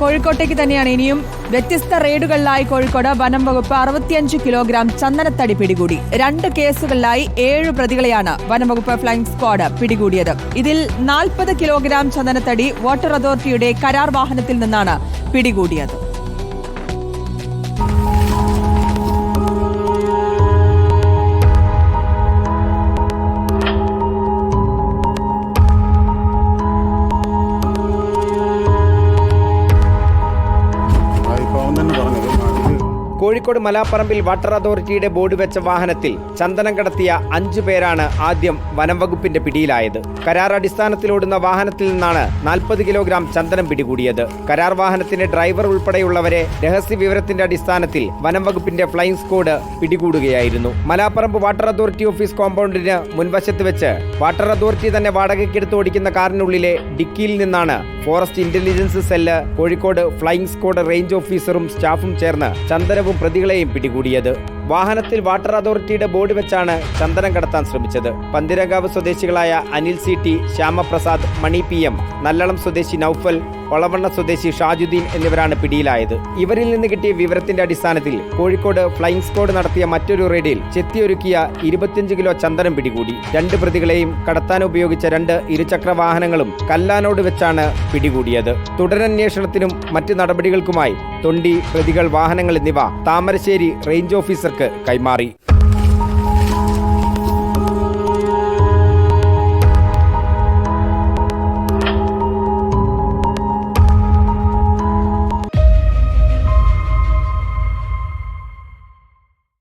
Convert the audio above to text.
കോഴിക്കോട്ടേക്ക് തന്നെയാണ്. ഇനിയും വ്യത്യസ്ത റെയ്ഡുകളിലായി കോഴിക്കോട് വനം വകുപ്പ് അറുപത്തിയഞ്ച് കിലോഗ്രാം ചന്ദനത്തടി പിടികൂടി. രണ്ട് കേസുകളിലായി ഏഴ് പ്രതികളെയാണ് വനം വകുപ്പ് ഫ്ലൈങ് സ്ക്വാഡ് പിടികൂടിയത്. ഇതിൽ നാൽപ്പത് കിലോഗ്രാം ചന്ദനത്തടി വാട്ടർ അതോറിറ്റിയുടെ കരാർ വാഹനത്തിൽ നിന്നാണ് പിടികൂടിയത്. കോഴിക്കോട് മലാപ്പറമ്പിൽ വാട്ടർ അതോറിറ്റിയുടെ ബോർഡ് വെച്ച വാഹനത്തിൽ ചന്ദനം കടത്തിയ അഞ്ചു പേരാണ് ആദ്യം വനം വകുപ്പിന്റെ പിടിയിലായത്. കരാർ അടിസ്ഥാനത്തിലോടുന്ന വാഹനത്തിൽ നിന്നാണ് നാൽപ്പത് കിലോഗ്രാം ചന്ദനം പിടികൂടിയത്. കരാർ വാഹനത്തിന്റെ ഡ്രൈവർ ഉൾപ്പെടെയുള്ളവരെ രഹസ്യ വിവരത്തിന്റെ അടിസ്ഥാനത്തിൽ വനം വകുപ്പിന്റെ ഫ്ലൈയിംഗ് സ്ക്വാഡ് പിടികൂടുകയായിരുന്നു. മലാപ്പറമ്പ് വാട്ടർ അതോറിറ്റി ഓഫീസ് കോമ്പൗണ്ടിന് മുൻവശത്ത് വെച്ച് വാട്ടർ അതോറിറ്റി തന്നെ വാടകയ്ക്കെടുത്ത് ഓടിക്കുന്ന കാറിനുള്ളിലെ ഡിക്കിയിൽ നിന്നാണ് forest intelligence cell Kozhikode flying squad range ഓഫീസറും സ്റ്റാഫും ചേർന്ന് ചന്ദനവും പ്രതികളെയും പിടികൂടിയത്. വാഹനത്തിൽ വാട്ടർ അതോറിറ്റിയുടെ ബോർഡ് വെച്ചാണ് ചന്ദനം കടത്താൻ ശ്രമിച്ചത്. പന്തിരങ്കാവ് സ്വദേശികളായ Anil C T Shyamaprasad Mani P M Nallalam സ്വദേശി നൌഫൽ ഒളവണ്ണ സ്വദേശി ഷാജുദ്ദീൻ എന്നിവരാണ് പിടിയിലായത്. ഇവരിൽ നിന്ന് കിട്ടിയ വിവരത്തിന്റെ അടിസ്ഥാനത്തിൽ കോഴിക്കോട് ഫ്ലൈയിങ് സ്ക്വാഡ് നടത്തിയ മറ്റൊരു റെയ്ഡിൽ ചെത്തിയൊരുക്കിയ ഇരുപത്തിയഞ്ച് കിലോ ചന്ദനം പിടികൂടി. രണ്ട് പ്രതികളെയും കടത്താൻ ഉപയോഗിച്ച രണ്ട് ഇരുചക്ര വാഹനങ്ങളും കല്ലാനോട് വെച്ചാണ് പിടികൂടിയത്. തുടരന്വേഷണത്തിനും മറ്റ് നടപടികൾക്കുമായി തൊണ്ടി പ്രതികൾ വാഹനങ്ങൾ എന്നിവ താമരശ്ശേരി റേഞ്ച് ഓഫീസർക്ക് കൈമാറി.